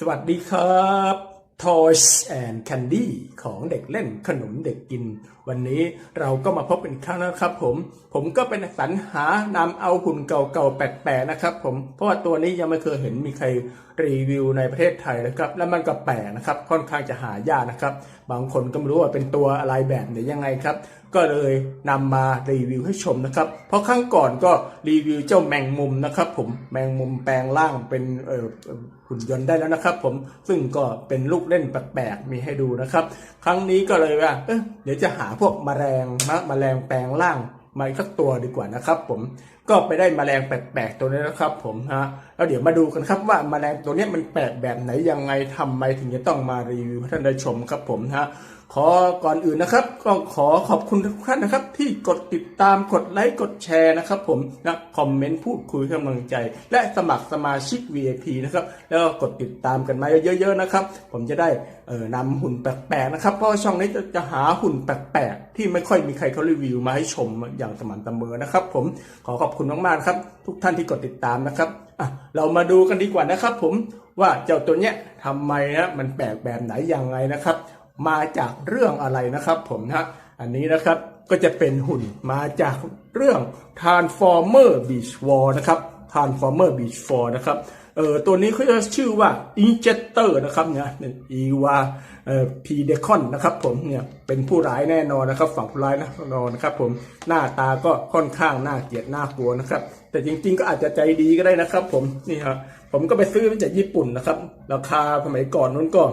สวัสดีครับ Toys and Candy ของเด็กเล่นขนมเด็กกิน วันนี้เราก็มาพบกันครั้งนะครับผม ผมก็เป็นสรรหานำเอาหุ่นเก่าๆแปลกๆนะครับผม เพราะว่าตัวนี้ยังไม่เคยเห็นมีใครรีวิวในประเทศไทยนะครับ และมันก็แปลกนะครับ ค่อนข้างจะหายากนะครับ บางคนก็ไม่รู้ว่าเป็นตัวอะไรแบบไหนยังไงครับ ก็เลยนำมารีวิวให้ชมนะครับ เพราะครั้งก่อนก็รีวิวเจ้าแมงมุมนะครับ ผมแมงมุมแปลงร่างเป็นหุ่นยนต์ได้แล้วนะครับ ผมซึ่งก็เป็นลูกเล่นแปลกๆมีให้ดูนะครับ ครั้งนี้ก็เลยว่าเเดี๋ยวจะหาพวกแมลงนะแมลงแปลงร่างมาอีกสักตัวดีกว่านะครับ ผมก็ไปได้แมลงแปลกๆตัวนี้นะครับ ผมฮะแล้วเดี๋ยวมาดูกันครับว่าแมลงตัวนี้มันแปลกแบบไหนยังไงทำไมถึงจะต้องมารีวิวให้ท่านได้ชมครับ ผมฮะขอก่อนอื่นนะครับก็ขอขอบคุณทุกท่านนะครับ ที่กดติดตามกดไลค์กดแชร์นะครับ ผมนะคอมเมนต์พูดคุยกำลังใจ และสมัครสมาชิก VIP นะครับแล้วก็กดติดตามกันมาเยอะๆนะครับ ผมจะได้เอ่อนำหุ่นแปลกๆนะครับเพราะช่องนี้จะจะหาหุ่นแปลกๆที่ไม่ค่อยมีใครเขารีวิวมาให้ชมอย่างสม่ำเสมอนะครับ ผมขอขอบคุณมากๆครับ ทุกท่านที่กดติดตามนะครับอะเรามาดูกันดีกว่านะครับ ผมว่าเจ้าตัวเนี้ยทำไมนะมันแปลกแบบไหนยังไงนะครับ มาจากเรื่องอะไรนะครับผมนะอันนี้นะครับก็จะเป็นหุ่นมาจากเรื่อง Transformer Beach War นะครับ Transformer Beach War นะครับเอ่อตัวนี้เขาจะชื่อว่า Injector นะครับเนี่ยอีวา พีเดคอนนะครับผมเนี่ยเป็นผู้ร้ายแน่นอนนะครับ ฝั่งผู้ร้ายแน่นอนนะครับผมหน้าตาก็ค่อนข้างน่าเกลียดน่ากลัวนะครับ แต่จริงๆ ก็อาจจะใจดีก็ได้นะครับผมนี่ครับผมก็ไปซื้อมาจากญี่ปุ่นนะครับ ราคาสมัยก่อนนู้นก็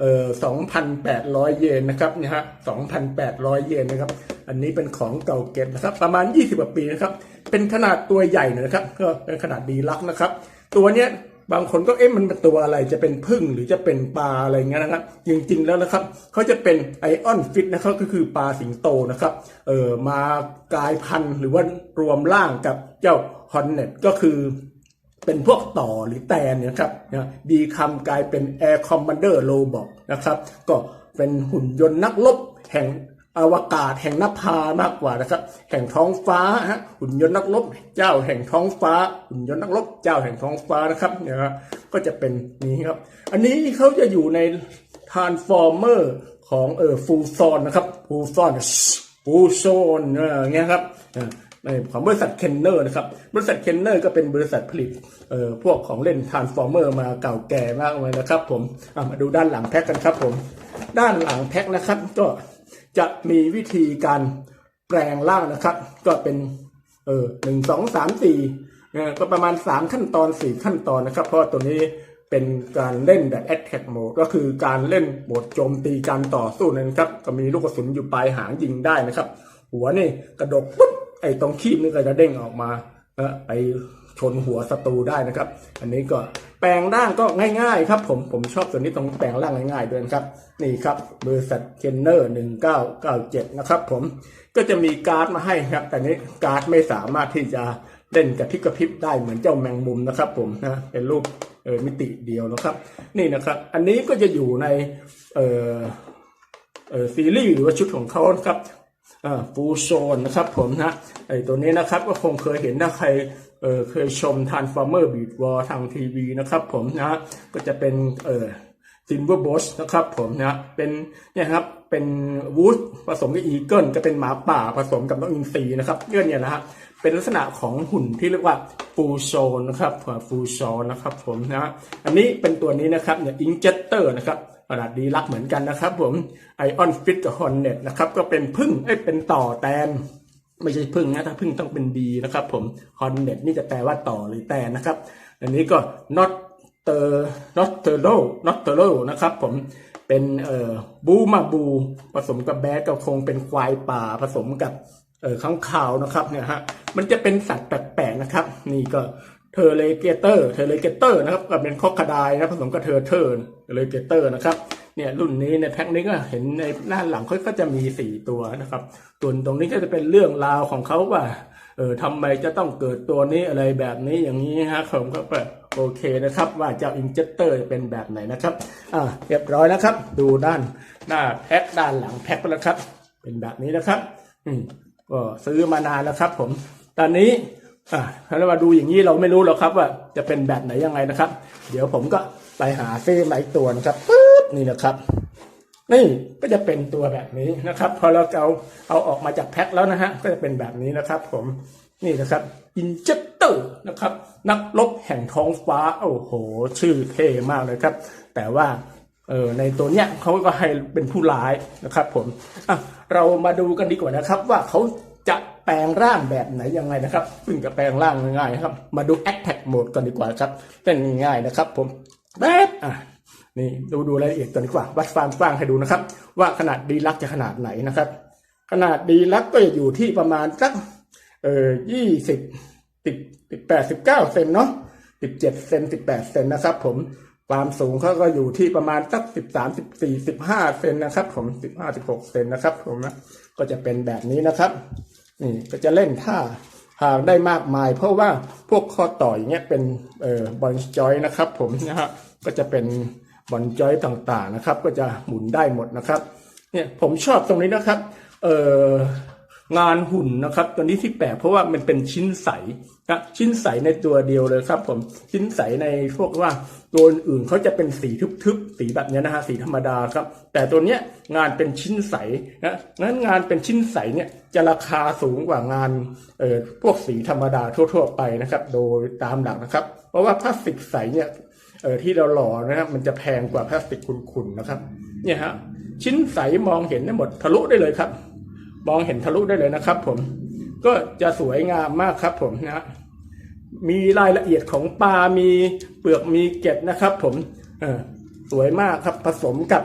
เอ่อสองพันแปดร้อยเยนนะครับนี่ฮะสองพันแปดร้อยเยนนะครับ อันนี้เป็นของเก่าเก็บนะครับ ประมาณยี่สิบกว่าปีนะครับ เป็นขนาดตัวใหญ่หน่อยนะครับ ก็เป็นขนาดดีลักนะครับ ตัวเนี้ย บางคนก็เอ๊ะมันเป็นตัวอะไรจะเป็นพึ่งหรือจะเป็นปลาอะไรเงี้ยนะครับจริงๆแล้วนะครับเขาจะเป็นไอออนฟิตนะครับก็คือปลาสิงโตนะครับเออมากลายพันธุ์หรือว่ารวมร่างกับเจ้าฮอนเน็ตก็คือเป็นพวกต่อหรือแตนนยครับนะดีคำกลายเป็น Air Commander Robot นะครับก็เป็นหุ่นยนต์นักรบแห่ง อวกาศแห่งนภามากกว่านะครับ แห่งท้องฟ้าฮะหุ่นยนต์นักรบเจ้าแห่งท้องฟ้าหุ่นยนต์นักรบเจ้าแห่งท้องฟ้านะครับเนี่ยครับก็จะเป็นนี้ครับ อันนี้เขาจะอยู่ใน Transformer ของเออฟูซอนนะครับฟูซอนฟูซอนเอออย่างเงี้ยครับในของบริษัทเคนเนอร์นะครับ บริษัทเคนเนอร์ก็เป็นบริษัทผลิตเอ่อพวกของเล่นทรานฟอร์เมอร์มาเก่าแก่มากเลยนะครับ ผมมาดูด้านหลังแพ็คกันครับ ผม ด้านหลังแพ็คนะครับ ก็ จะมีวิธีการแปลงร่างนะครับ ก็เป็นเออหนึ่งสองสามสี่เนก็ประมาณสามขั้นตอนสี่ขั้นตอนนะครับ เพราะตัวนี้เป็นการเล่นแบบ attack mode ก็คือการเล่นโหมดโจมตีการต่อสู้นะครับ ก็มีลูกกระสุนอยู่ปลายหางยิงได้นะครับ หัวนี่กระดกปุ๊บไอ้ตรงคีบนี่ก็จะเด้งออกมาเออไป ชนหัวศัตรูได้นะครับ อันนี้ก็แปลงร่างก็ง่ายๆครับผมผมชอบตัวนี้ตรงแปลงร่างง่ายๆด้วยครับ นี่ครับบริษัทเคนเนอร์หนึ่งเก้าเก้าเจ็ดนะครับผมก็จะมีการ์ดมาให้ครับ แต่นี้การ์ดไม่สามารถที่จะเล่นกับพริบกระพริบได้เหมือนเจ้าแมงมุมนะครับ ผมนะเป็นรูปเออมิติเดียวนะครับ นี่นะครับ อันนี้ก็จะอยู่ในเออเออซีรีส์หรือว่าชุดของเขานะครับอ่าฟูโซนนะครับผมนะไอตัวนี้นะครับก็คงเคยเห็นถ้าใคร เออเคยชม Transformer Beat War ทางทีวีนะครับผมนะก็จะเป็นเออซินเวอร์บอสนะครับผมนะเป็นเนี่ยครับเป็นวูดผสมกับอีเกิลก็เป็นหมาป่าผสมกับน้องอินทรีนะครับเงื่อนเนี่ยนะฮะเป็นลักษณะของหุ่นที่เรียกว่าฟูโซนนะครับฟูโซนนะครับผมนะอันนี้เป็นตัวนี้นะครับเนี่ยอิงเจเตอร์นะครับขนาดดีลักเหมือนกันนะครับผมไอออนฟิตกับฮอนเน็ตนะครับก็เป็นพึ่งเอ้เป็นต่อแตน ไม่ใช่พึ่งนะถ้าพึ่งต้องเป็นดีนะครับผมฮอนเน็ตนี่จะแปลว่าต่อหรือแตนนะครับ อันนี้ก็ not เตอร์ not เตอร์โล not เตอร์โลนะครับผมเป็นเอ่อบูมาบู ผสมกับแบดก็คงเป็นควายป่าผสมกับเอ่อข้างขาวนะครับเนี่ยฮะมันจะเป็นสัตว์แปลกๆนะครับ นี่ก็เทเลเกเตอร์เทเลเกเตอร์นะครับก็เป็นคอกคดายนะผสมกับเทอร์เทอร์เลเกเตอร์นะครับ เนี่ยรุ่นนี้ในแพ็คนี้ก็เห็นในหน้าหลังเขาก็จะมีสี่ตัวนะครับส่วนตรงนี้ก็จะเป็นเรื่องราวของเขาว่าเออทำไมจะต้องเกิดตัวนี้อะไรแบบนี้อย่างนี้ฮะผมก็แบบโอเคนะครับ ว่าเจ้าอินเจเตอร์เป็นแบบไหนนะครับอ่าเรียบร้อยแล้วครับ ดูด้านหน้าแพ็คด้านหลังแพ็คแล้วครับ เป็นแบบนี้นะครับ อืมก็ซื้อมานานแล้วครับ ผม ตอนนี้อ่าถ้าเรามาดูอย่างนี้เราไม่รู้หรอกครับ ว่าจะเป็นแบบไหนยังไงนะครับ เดี๋ยวผมก็ไปหาซื้อมาอีกตัวนะครับปึ๊บ นี่นะครับ นี่ก็จะเป็นตัวแบบนี้นะครับ พอเราเอาเอาออกมาจากแพ็คแล้วนะฮะก็จะเป็นแบบนี้นะครับ ผมนี่นะครับอินเจเตอร์นะครับ นักรบแห่งท้องฟ้าโอ้โห ชื่อเท่มากเลยครับ แต่ว่าเออในตัวเนี้ยเขาก็ให้เป็นผู้ร้ายนะครับ ผมอะเรามาดูกันดีกว่านะครับ ว่าเขาจะแปลงร่างแบบไหนยังไงนะครับ ซึ่งจะแปลงร่างง่ายๆนะครับ มาดู Attack Mode กันดีกว่าครับเป็นง่ายๆนะครับ ผมแป๊บอะ นี่ดูดูรายละเอียดกัวนดีกว่า วัดความกว้างให้ดูนะครับ ว่าขนาดดีลักจะขนาดไหนนะครับ ขนาดดีลักก็จะอยู่ที่ประมาณสักเอ่อยี่สิบสิบสิบแปดสิบเก้าเซนเนาะสิบเจ็ดเซนสิบแปดเซนนะครับ ผมความสูงเขาก็อยู่ที่ประมาณสักสิบสามสิบสี่สิบห้าเซนนะครับ ผมสิบห้าสิบหกเซนนะครับ ผมนะก็จะเป็นแบบนี้นะครับนี่ก็จะเล่นท่าทางได้มากมาย เพราะว่าพวกข้อต่ออย่างเงี้ยเป็นเอ่อบอลจอยนะครับ ผมนะฮะก็จะเป็น บอลจอยต่างๆนะครับ ก็จะหมุนได้หมดนะครับเนี่ยผมชอบตรงนี้นะครับเอ่องานหุ่นนะครับ ตัวนี้ที่แปลกเพราะว่ามันเป็นชิ้นใสนะชิ้นใสในตัวเดียวเลยครับผมชิ้นใสในพวกว่าตัวอื่นเขาจะเป็นสีทึบๆสีแบบเนี้ยนะฮะสีธรรมดาครับ แต่ตัวเนี้ยงานเป็นชิ้นใสนะงั้นงานเป็นชิ้นใสเนี่ยจะราคาสูงกว่างานเอ่อพวกสีธรรมดาทั่ว ๆ ไปนะครับ โดยตามหลักนะครับ เพราะว่าพลาสติกใสเนี่ย เออที่เราหล่อนะครับมันจะแพงกว่าพลาสติกขุ่นๆนะครับ เนี่ยฮะชิ้นใสมองเห็นได้หมดทะลุได้เลยครับ มองเห็นทะลุได้เลยนะครับ ผม ก็จะสวยงามมากครับ ผมนะฮะมีรายละเอียดของปลา มีเปลือกมีเกล็ดนะครับ ผมเออ สวยมากครับผสมกับ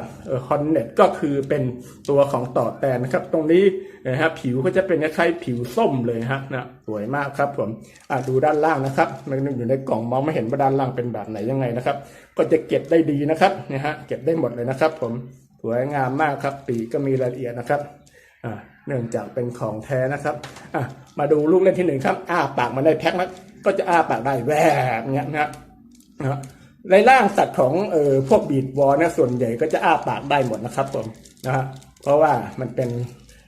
คอนเน็ตก็คือเป็นตัวของต่อแตนนะครับ ตรงนี้นะฮะผิวก็จะเป็นคล้ายๆผิวส้มเลยฮะนะสวยมากครับผมอะดูด้านล่างนะครับ มันอยู่ในกล่องมองไม่เห็นว่าด้านล่างเป็นแบบไหนยังไงนะครับ ก็จะเก็บได้ดีนะครับนะฮะเก็บได้หมดเลยนะครับ ผมสวยงามมากครับ ปีก็มีรายละเอียดนะครับอ่าเนื่องจากเป็นของแท้นะครับอะมาดูลูกเล่นที่หนึ่งครับอ้าปากมันได้แพ็คแล้วก็จะอ้าปากได้แหวกเงี้ยนะฮะ ในร่างสัตว์ของเอ่อพวกบีดวอลเนี่ยส่วนใหญ่ก็จะอ้าปากได้หมดนะครับผมนะฮะเพราะว่ามันเป็น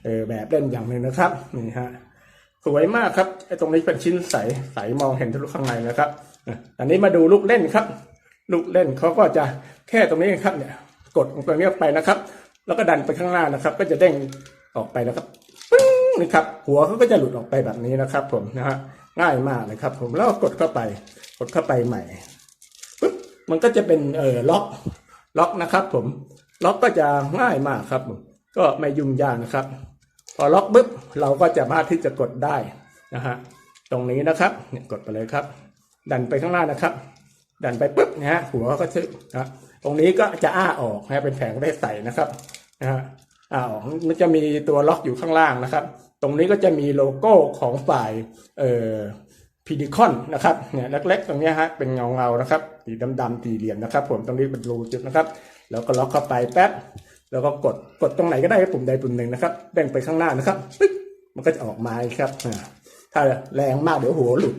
เอ่อแบบเล่นอย่างหนึ่งนะครับนี่ฮะสวยมากครับไอ้ตรงนี้เป็นชิ้นใสใสมองเห็นทะลุข้างในนะครับอันนี้มาดูลูกเล่นครับ ลูกเล่นเขาก็จะแค่ตรงนี้ครับเนี่ย กดตรงนี้ไปนะครับ แล้วก็ดันไปข้างหน้านะครับ ก็จะเด้งออกไปนะครับปึ้งนี่ครับ หัวเขาก็จะหลุดออกไปแบบนี้นะครับ ผมนะฮะง่ายมากเลยครับ ผมแล้วกดเข้าไป กดเข้าไปใหม่ มันก็จะเป็นเออล็อกล็อกนะครับ ผมล็อกก็จะง่ายมากครับ ก็ไม่ยุ่งยากนะครับ พอล็อกปึ๊บเราก็จะสามารถที่จะกดได้นะฮะตรงนี้นะครับเนี่ยกดไปเลยครับ ดันไปข้างหน้านะครับ ดันไปปุ๊บนะฮะหัวก็ชึนะตรงนี้ก็จะอ้าออกนะเป็นแผงได้ใส่นะครับนะฮะอ้าออกมันจะมีตัวล็อกอยู่ข้างล่างนะครับ ตรงนี้ก็จะมีโลโก้ของฝ่ายเอ่อ พีดิคอนนะครับเนี่ยเล็กๆตรงนี้ฮะเป็นเงาเงาๆนะครับสีดำๆสี่เหลี่ยมนะครับ ผมตรงนี้เป็นรูจุดนะครับ แล้วก็ล็อกเข้าไปแป๊บแล้วก็กดกดตรงไหนก็ได้ปุ่มใดปุ่มหนึ่งนะครับเด้งไปข้างหน้านะครับปึ๊บมันก็จะออกมาครับถ้าแรงมากเดี๋ยวหัวหลุด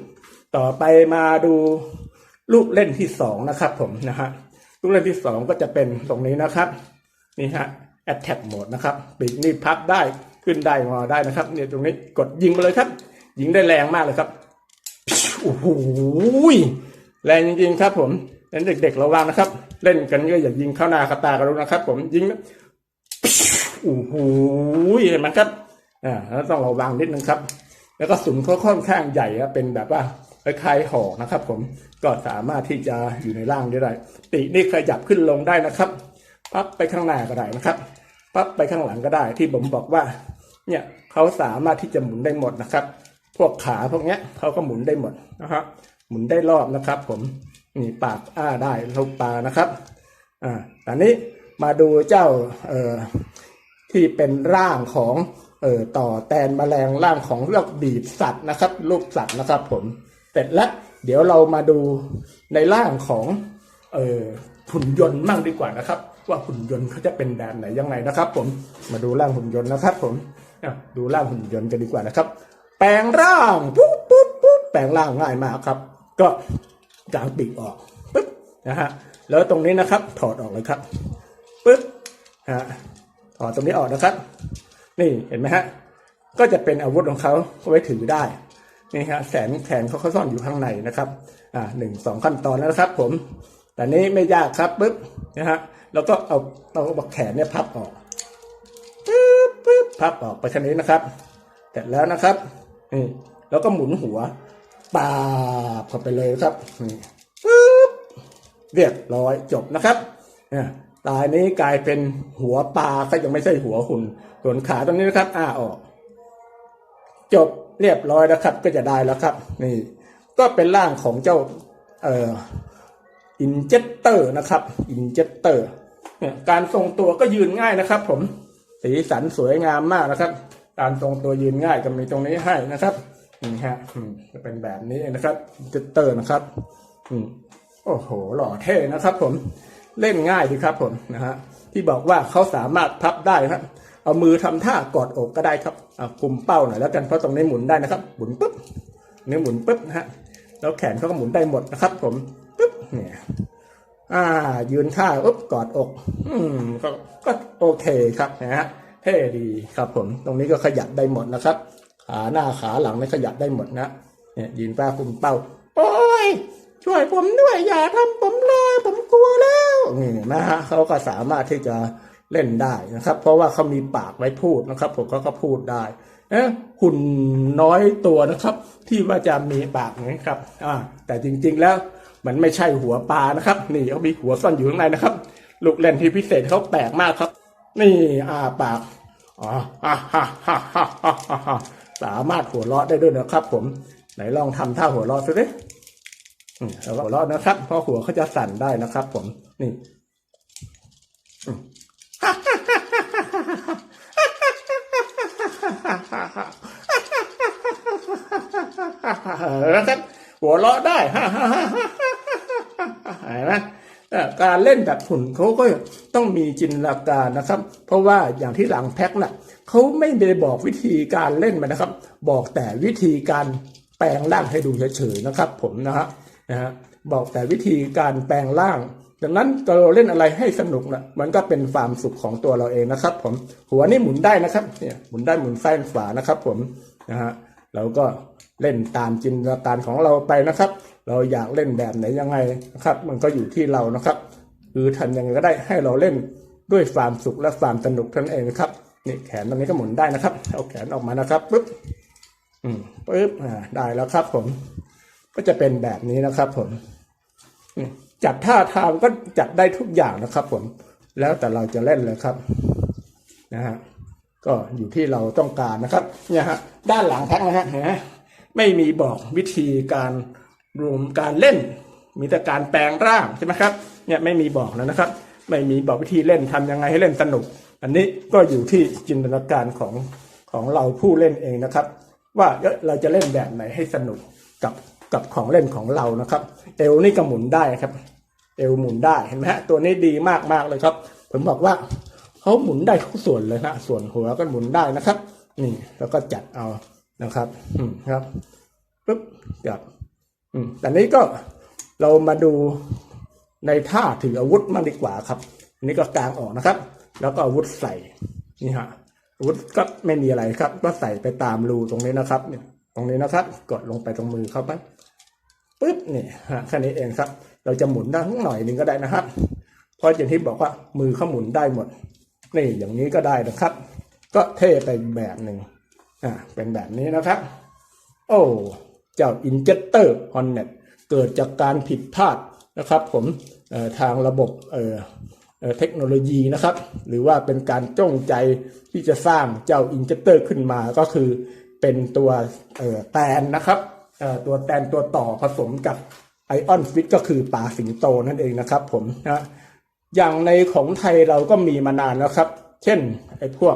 ต่อไปมาดูลูกเล่นที่สองนะครับผมนะฮะลูกเล่นที่สองก็จะเป็นตรงนี้นะครับนี่ฮะ attack mode นะครับปีกนี่พับได้ขึ้นได้งอได้นะครับเนี่ยตรงนี้กดยิงไปเลยครับ ยิงได้แรงมากเลยครับ โอ้โหแรงจริงๆครับผมนั้นเด็กๆระวังนะครับ เล่นกันก็อย่ายิงเข้าหน้าเข้าตากันรู้นะครับ ผมยิงนะโอ้โหเห็นไหมครับอ่าแล้วต้องระวังนิดนึงครับ แล้วก็สุนเขาค่อนข้างใหญ่ครับเป็นแบบว่าคล้ายๆหอกนะครับ ผมก็สามารถที่จะอยู่ในร่างได้ ปีกนี่ขยับขึ้นลงได้นะครับพับไปข้างหน้าก็ได้นะครับพับไปข้างหลังก็ได้ที่ผมบอกว่า เนี่ยเขาสามารถที่จะหมุนได้หมดนะครับ พวกขาพวกเนี้ยเขาก็หมุนได้หมดนะครับ หมุนได้รอบนะครับ ผมนี่ปากอ้าได้ลูกปลานะครับอ่าตอนนี้มาดูเจ้าเอ่อที่เป็นร่างของเอ่อต่อแตนแมลงร่างของเลือกบีบสัตว์นะครับรูปสัตว์นะครับ ผมเสร็จแล้วเดี๋ยวเรามาดูในร่างของเอ่อหุ่นยนต์มั่งดีกว่านะครับ ว่าหุ่นยนต์เขาจะเป็นแบบไหนยังไงนะครับ ผมมาดูร่างหุ่นยนต์นะครับ ผมดูร่างหุ่นยนต์กันดีกว่านะครับ แปลงร่างปุ๊บปุ๊บปุ๊บแปลงร่างง่ายมากครับ ก็กางปีกออกปุ๊บนะฮะแล้วตรงนี้นะครับ ถอดออกเลยครับปุ๊บฮะถอดตรงนี้ออกนะครับ นี่เห็นไหมฮะก็จะเป็นอาวุธของเขาไว้ถือได้นี่ฮะแสนแขนเขาเขาซ่อนอยู่ข้างในนะครับอ่าหนึ่งสองขั้นตอนแล้วนะครับ ผม แต่นี้ไม่ยากครับปึ๊บนะฮะแล้วก็เอาเอาบักแขนเนี่ยพับออกปึ๊บปึ๊บพับออกไปแค่นี้นะครับ เสร็จแล้วนะครับ นี่แล้วก็หมุนหัวปาบเข้าไปเลยครับนี่ปึ๊บเรียบร้อยจบนะครับเนี่ยตายนี้กลายเป็นหัวปลาก็ยังไม่ใช่หัวหุ่นส่วนขาตรงนี้นะครับ อ้าออก จบเรียบร้อยแล้วครับ ก็จะได้แล้วครับ นี่ ก็เป็นร่างของเจ้า เอ่ออินเจเตอร์นะครับ อินเจเตอร์การทรงตัวก็ยืนง่ายนะครับ ผม สีสันสวยงามมากนะครับ การทรงตัวยืนง่ายก็มีตรงนี้ให้นะครับนี่ฮะจะเป็นแบบนี้นะครับอินเจเตอร์นะครับอืมโอ้โห หล่อเท่นะครับ ผมเล่นง่ายดีครับ ผมนะฮะที่บอกว่าเขาสามารถพับได้นะครับเอามือทำท่ากอดอกก็ได้ครับอะคุมเป้าหน่อยแล้วกันเพราะตรงนี้หมุนได้นะครับ หมุนปุ๊บนี่หมุนปุ๊บนะฮะแล้วแขนเขาก็หมุนได้หมดนะครับ ผมปุ๊บเนี่ยอ่า ยืนท่าปุ๊บกอดอก อืมก็ก็โอเคครับนะฮะ เท่ดีครับผม ตรงนี้ก็ขยับได้หมดนะครับ ขาหน้าขาหลังนี่ขยับได้หมดนะเนี่ยยืนป้าคุมเป้า โอ้ย ช่วยผมด้วย อย่าทำผมเลย ผมกลัวแล้วนี่นะฮะเขาก็สามารถที่จะเล่นได้นะครับ เพราะว่าเขามีปากไว้พูดนะครับ ผมก็ก็พูดได้เอ๊ะหุ่นน้อยตัวนะครับ ที่ว่าจะมีปากนี้ครับอ่าแต่จริงๆแล้วมันไม่ใช่หัวปลานะครับ นี่เขามีหัวซ่อนอยู่ข้างในนะครับ ลูกเล่นที่พิเศษเขาแปลกมากครับ นี่อ่าปากอ๋อฮ่าฮ่าฮ่าฮ่าฮ่าสามารถหัวเราะได้ด้วยนะครับ ผม ไหนลองทำท่าหัวเราะสิแล้วก็หัวเราะนะครับเพราะหัวเขาจะสั่นได้นะครับ ผม นี่นะครับหัวเราะได้เห็นไหมเอ่อ การเล่นแบบหุ่นเขาก็ต้องมีจินตนาการนะครับ เพราะว่าอย่างที่หลังแพ็คน่ะเขาไม่ได้บอกวิธีการเล่นมันะครับ บอกแต่วิธีการแปลงร่างให้ดูเฉยๆนะครับ ผมนะฮะนะฮะบอกแต่วิธีการแปลงร่างดังนั้นเราเล่นอะไรให้สนุกนะมันก็เป็นความสุขของตัวเราเองนะครับ ผมหัวนี่หมุนได้นะครับเนี่ยหมุนได้หมุนซ้ายขวานะครับ ผมนะฮะเราก็ เล่นตามจินตนาการของเราไปนะครับ เราอยากเล่นแบบไหนยังไงนะครับ มันก็อยู่ที่เรานะครับ คือทำยังไงก็ได้ให้เราเล่นด้วยความสุขและความสนุกท่านเองนะครับนี่แขนตรงนี้ก็หมุนได้นะครับ เอาแขนออกมานะครับปุ๊บอืมปุ๊บอ่าได้แล้วครับ ผม ก็จะเป็นแบบนี้นะครับ ผมจัดท่าทางก็จัดได้ทุกอย่างนะครับ ผม แล้วแต่เราจะเล่นเลยครับ นะฮะก็อยู่ที่เราต้องการนะครับเนี่ยฮะด้านหลังแพ็คนะฮะเห็นไหม ไม่มีบอกวิธีการรวมการเล่น มีแต่การแปลงร่างใช่ไหมครับเนี่ยไม่มีบอกแล้วนะครับ ไม่มีบอกวิธีเล่นทำยังไงให้เล่นสนุก อันนี้ก็อยู่ที่จินตนาการของของเราผู้เล่นเองนะครับ ว่าเราจะเล่นแบบไหนให้สนุกกับกับของเล่นของเรานะครับ เอวนี่ก็หมุนได้ครับ เอวหมุนได้เห็นไหมฮะตัวนี้ดีมากมากเลยครับ ผมบอกว่าเขาหมุนได้ทุกส่วนเลยนะส่วนหัวก็หมุนได้นะครับ นี่แล้วก็จัดเอา นะครับ อืมครับปึ๊บจับอืมแต่นี้ก็เรามาดูในท่าถืออาวุธมากดีกว่าครับอันนี้ก็กางออกนะครับ แล้วก็อาวุธใส่นี่ฮะอาวุธก็ไม่มีอะไรครับ ก็ใส่ไปตามรูตรงนี้นะครับเนี่ยตรงนี้นะครับ กดลงไปตรงมือเขาไปปึ๊บนี่ฮะแค่นี้เองครับ เราจะหมุนได้ทั้งหน่อยหนึ่งก็ได้นะครับ เพราะอย่างที่บอกว่ามือเขาหมุนได้หมดนี่อย่างนี้ก็ได้นะครับ ก็เท่ไปแบบหนึ่ง อ่าเป็นแบบนี้นะครับ โอ้เจ้า Injector Hornet เกิดจากการผิดพลาดนะครับผมทางระบบเอ่อเเทคโนโลยีนะครับ หรือว่าเป็นการจงใจที่จะสร้างเจ้า Injector ขึ้นมาก็คือเป็นตัวเอ่อแตนนะครับตัวแตนตัวต่อผสมกับไอออนฟิตก็คือปลาสิงโตนั่นเองนะครับผมนะอย่างในของไทยเราก็มีมานานแล้วครับ เช่นไอ้พวก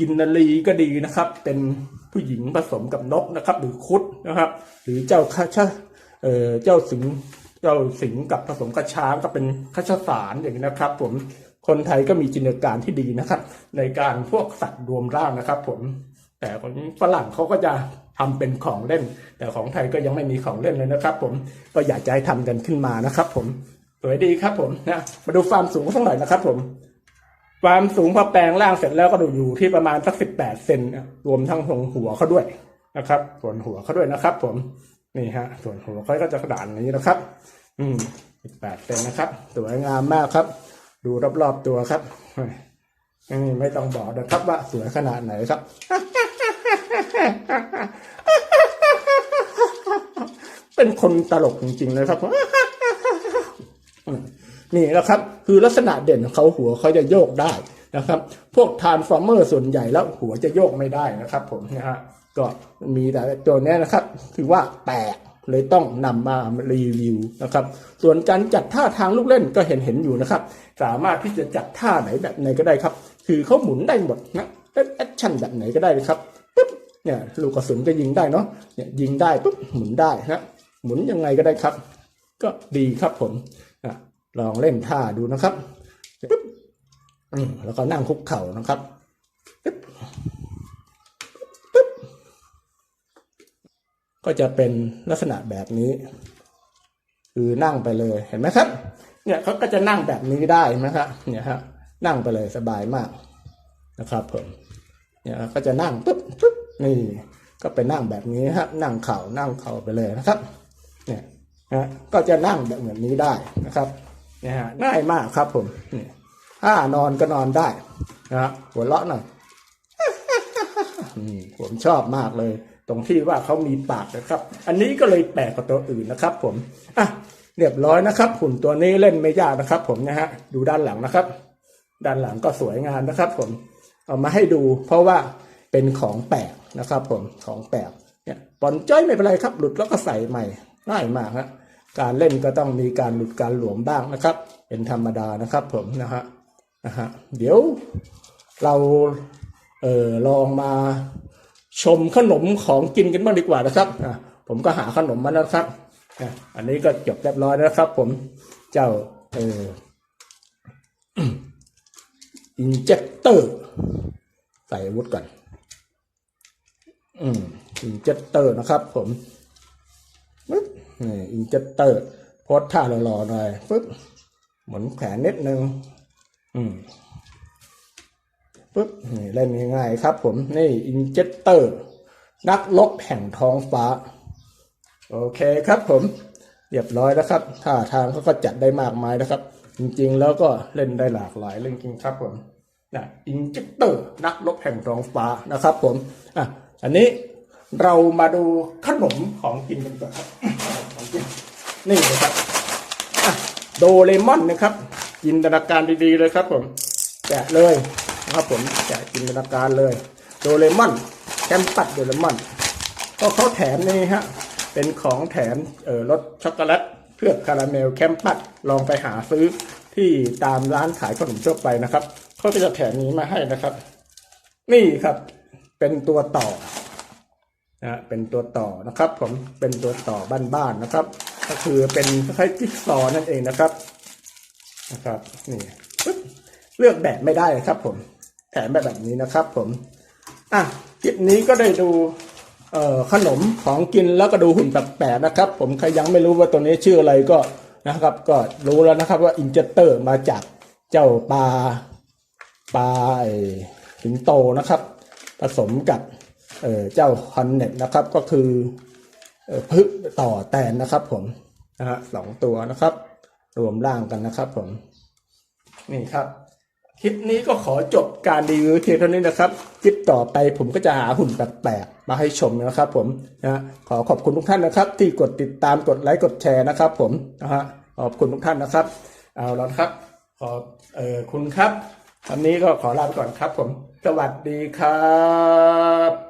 กินนารีก็ดีนะครับ เป็นผู้หญิงผสมกับนกนะครับ หรือคุดนะครับ หรือเจ้าข้าชเอ่อเจ้าสิงเจ้าสิงกับผสมกับช้างก็เป็นข้าชสารอย่างนี้นะครับ ผมคนไทยก็มีจินตนาการที่ดีนะครับ ในการพวกสัตว์รวมร่างนะครับ ผมแต่ของฝรั่งเขาก็จะทำเป็นของเล่น แต่ของไทยก็ยังไม่มีของเล่นเลยนะครับ ผมก็อยากจะให้ทำกันขึ้นมานะครับ ผมสวยดีครับ ผมนะมาดูความสูงสักหน่อยนะครับ ผม ความสูงพอแปลงร่างเสร็จแล้วก็ดูอยู่ที่ประมาณสักสิบแปดเซนรวมทั้งของหัวเขาด้วยนะครับ ส่วนหัวเขาด้วยนะครับ ผมนี่ฮะ ส่วนหัวเขาก็จะกระดานนี้นะครับ อืม18เซนนะครับสวยงามมากครับ ดูรอบๆตัวครับนี่ไม่ต้องบอกนะครับว่าสวยขนาดไหนครับ เป็นคนตลกจริงๆเลยครับ นี่นะครับ คือลักษณะเด่นของเขาหัวเขาจะโยกได้นะครับ พวกทานฟอร์เมอร์ส่วนใหญ่แล้วหัวจะโยกไม่ได้นะครับ ผมนะฮะก็มีแต่ตัวนี้นะครับถือว่าแปลกเลยต้องนำมารีวิวนะครับ ส่วนการจัดท่าทางลูกเล่นก็เห็นเห็นอยู่นะครับ สามารถที่จะจัดท่าไหนแบบไหนก็ได้ครับ คือเขาหมุนได้หมดนะเป็นแอคชั่นแบบไหนก็ได้เลยครับปุ๊บเนี่ยลูกกระสุนก็ยิงได้เนาะเนี่ยยิงได้ปุ๊บหมุนได้นะหมุนยังไงก็ได้ครับ ก็ดีครับผม ลองเล่นท่าดูนะครับปุ๊บแล้วก็นั่งคุกเข่านะครับปุ๊บปุ๊บก็จะเป็นลักษณะแบบนี้คือนั่งไปเลยเห็นไหมครับ เนี่ยเขาก็จะนั่งแบบนี้ได้นะครับเนี่ยฮะนั่งไปเลยสบายมากนะครับผมเนี่ยก็จะนั่งปุ๊บปุ๊บนี่ก็ไปนั่งแบบนี้ฮะนั่งเข่านั่งเข่าไปเลยนะครับ เนี่ยนะก็จะนั่งแบบเหมือนนี้ได้นะครับ นี่ยฮะง่ายมากครับผมถ้านอนก็นอนได้นะฮะหัวเราะหน่อยผมชอบมากเลย ตรงที่ว่าเขามีปากนะครับ อันนี้ก็เลยแปลกกว่าตัวอื่นนะครับ ผมอะเรียบร้อยนะครับหุ่นตัวนี้เล่นไม่ยากนะครับ ผมนะฮะดูด้านหลังนะครับ ด้านหลังก็สวยงามนะครับ ผมเอามาให้ดูเพราะว่าเป็นของแปลกนะครับ ผมของแปลกเนี่ยปอนจ้อยไม่เป็นไรครับ หลุดแล้วก็ใส่ใหม่ง่ายมากฮะ การเล่นก็ต้องมีการหลุดการหลวมบ้างนะครับ เป็นธรรมดานะครับผมนะฮะนะฮะเดี๋ยวเราเออลองมาชมขนมของกินกันบ้างดีกว่านะครับอะผมก็หาขนมมาแล้วครับอะอันนี้ก็จบเรียบร้อยแล้วนะครับ ผมเจ้าเอออินเจคเตอร์ ใส่อาวุธก่อน อืมอินเจคเตอร์นะครับ ผม นี่อินเจคเตอร์โพสท่าหล่อๆหน่อยปึ๊บหมุนแขนนิดนึงอืมปึ๊บนี่เล่นง่ายๆครับ ผมนี่อินเจคเตอร์ นักลบแห่งท้องฟ้า โอเคครับผม เรียบร้อยแล้วครับท่าทางเขาก็จัดได้มากมายนะครับ จริงๆ แล้วก็เล่นได้หลากหลายเรื่องจริงครับผมนะอินจิเตอร์นักลบแห่งท้องฟ้านะครับ ผมอะอันนี้เรามาดูขนมของกินกันก่อนครับของกิน นี่เลยครับโดเรมอนนะครับ จินตนาการดีๆเลยครับผมแกะเลยนะครับผมแกะจินตนาการเลย โดเรมอนแคมปัดโดเรมอนก็เขาแถมนี่ฮะเป็นของแถมเออรสช็อกโกแลตเคลือบคาราเมลแคมปัสลองไปหาซื้อที่ตามร้านขายขนมทั่วไปนะครับเขาก็จะแถมนี้มาให้นะครับ นี่ครับ เป็นตัวต่อนะเป็นตัวต่อนะครับ ผมเป็นตัวต่อบ้านๆนะครับ ก็คือเป็นคล้ายๆจิ๊กซอนั่นเองนะครับนะครับนี่เลือกแบบไม่ได้ครับ ผมแถมแบบแบบนี้นะครับ ผมอะคลิปนี้ก็ได้ดูขนมของกินแล้วก็ดูหุ่นแปลกๆนะครับ ผมใครยังไม่รู้ว่าตัวนี้ชื่ออะไรก็นะครับ ก็รู้แล้วนะครับว่าอินเจเตอร์มาจากเจ้าปลาปลาอ้สิงโตนะครับ ผสมกับเเจ้าคอนเน็ตนะครับก็คือ พึกต่อแตนนะครับ ผมนะฮะสองตัวนะครับ รวมร่างกันนะครับ ผม นี่ครับคลิปนี้ก็ขอจบการรีวิวเพียงเท่านี้นะครับคลิปต่อไปผมก็จะหาหุ่นแปลกๆมาให้ชมนะครับ ผมนะขอขอบคุณทุกท่านนะครับ ที่กดติดตามกดไลค์กดแชร์นะครับ ผมนะฮะขอบคุณทุกท่านนะครับ เอาแล้วนะครับ ขอบเออคุณครับวันนี้ก็ขอลาไปก่อนครับ ผม สวัสดีครับ